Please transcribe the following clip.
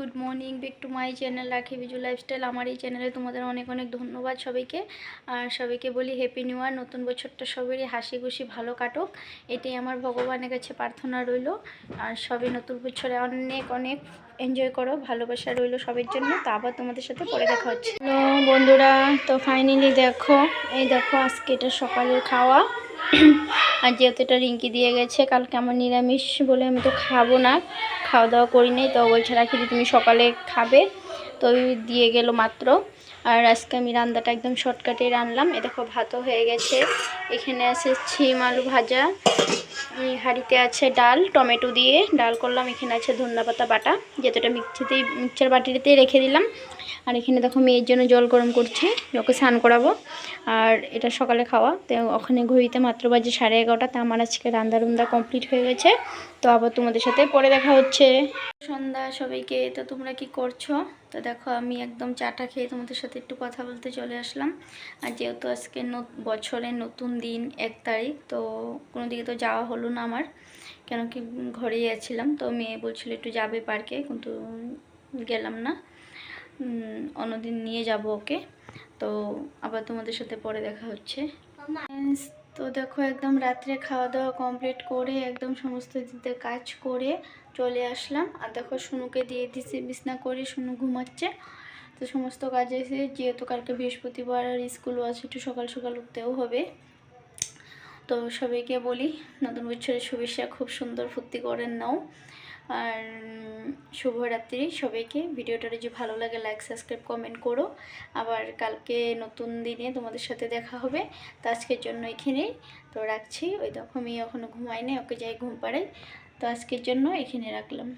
Good morning back to my channel Rakhi Biju lifestyle আমার এই চ্যানেলে তোমাদের অনেক অনেক ধন্যবাদ সবাইকে। আর সবাইকে বলি হ্যাপি নিউ ইয়ার নতুন বছরটা সবারই হাসি খুশি ভালো কাটুক। এটাই আমার ভগবানের কাছে প্রার্থনা রইল। আর সবাই নতুন বছরে অনেক অনেক এনজয় করো, ভালোবাসা রইল সবার জন্য। তো আবার তোমাদের সাথে পরে দেখা হচ্ছে। বন্ধুরা, তো ফাইনালি দেখো, এই দেখো আজকে এটা সকালের খাওয়া। আর যেহেতু এটা রিঙ্কি দিয়ে গেছে, কালকে আমার নিরামিষ বলে আমি তো খাব না। খাওয়া দাওয়া করি নাই, তো বলছে, রাখি তুমি সকালে খাবে। তো দিয়ে গেল মাত্র। আর আজকে আমি রান্নাটা একদম শর্টকাটে রানলাম। এ দেখো, ভাতও হয়ে গেছে। এখানে আছে ছিম আলু ভাজা হাঁড়িতে আছে ডাল, টমেটো দিয়ে ডাল করলাম, এখানে আছে ধন্যা পাতা বাটা, যেহেতুটা মিক্সিতেই, মিক্সার বাটিতেই রেখে দিলাম। আর এখানে দেখো মেয়ের জন্য জল গরম করছি, ওকে স্নান করাবো। আর এটা সকালে খাওয়া, তো ওখানে ঘড়িতে মাত্র বাজে সাড়ে এগারোটা, তো আমার আজকে রান্দা রুন্দা কমপ্লিট হয়ে গেছে। তো আবার তোমাদের সাথে পরে দেখা হচ্ছে। সন্ধ্যা সবাইকে, তো তোমরা কি করছ? তো দেখো, আমি একদম চাটা খেয়ে তোমাদের সাথে একটু কথা বলতে চলে আসলাম। আর যেহেতু আজকে বছরের নতুন দিন, এক তারিখ, তো কোনো দিকে তো যাওয়া হলো না আমার। কেন কি ঘরেই আছিলাম, তো মেয়ে বলছিল একটু যাবে পার্কে, কিন্তু গেলাম না। অন্যদিন নিয়ে যাব ওকে। তো আবার তোমাদের সাথে পরে দেখা হচ্ছে। তো দেখো একদম রাত্রে খাওয়া দাওয়া কমপ্লিট করে একদম সমস্ত দিতে কাজ করে চলে আসলাম। আর দেখো শুনুকে দিয়ে দিছি, বিছনা করে শুনু ঘুমাচ্ছে। তো সমস্ত কাজ এসে যেহেতু কালকে বৃহস্পতিবার আর স্কুলও আছে, একটু সকাল সকাল উঠতেও হবে। তো সবাইকে বলি, নতুন বছরের শুভেচ্ছা, খুব সুন্দর ফুর্তি করেন নাও। আর শুভরাত্রি সবাইকে। ভিডিওটা যদি ভালো লাগে লাইক সাবস্ক্রাইব কমেন্ট করো। আবার কালকে নতুন দিনে তোমাদের সাথে দেখা হবে। তো আজকের জন্য এখানেই। তো রাখছি। ওই আমি এখনও ঘুমাই নাই ওকে যাই ঘুম পাড়াই। তো আজকের জন্য এখানে রাখলাম।